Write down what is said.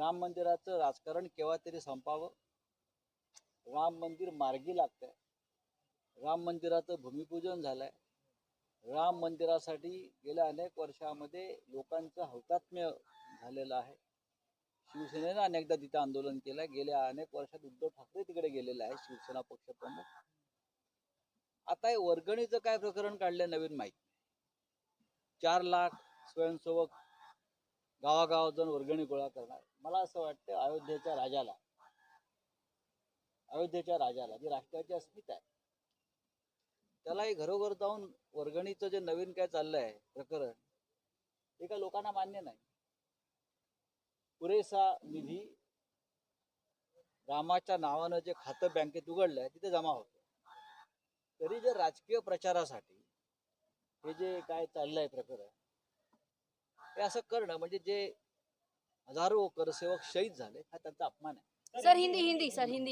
राम मंदिराचं राजकारण केव्हा तरी संपावं? राम मंदिर मार्गी लागतंय. राम मंदिराचं भूमिपूजन झालंय. राम मंदिरासाठी गेल्या अनेक वर्षामध्ये लोकांचं हौतात्म्य झालेलं आहे. शिवसेनेनं अनेकदा तिथं आंदोलन केलं गेल्या अनेक वर्षात उद्धव ठाकरे तिकडे गेलेले आहे शिवसेना पक्षप्रमुख. आता हे वर्गणीचं काय प्रकरण काढलंय नवीन माहिती? चार लाख स्वयंसेवक गावागावात जाऊन वर्गणी गोळा करणार. मला असं वाटतं अयोध्येच्या राजाला अयोध्येच्या राजाला जी राष्ट्राची अस्मिता आहे त्यालाही घरोघर जाऊन वर्गणीचं जे नवीन काय चाललंय प्रकरण ते काय लोकांना मान्य नाही. पुरेसा निधी रामाच्या नावानं जे खातं बँकेत उघडलंय तिथे जमा होतो. तरी जे राजकीय प्रचारासाठी हे जे काय चाललंय प्रकरण हे असं करणं म्हणजे जे हजारो करसेवक शहीद झाले हा त्यांचा अपमान आहे. Sir Hindi Hindi sir Hindi.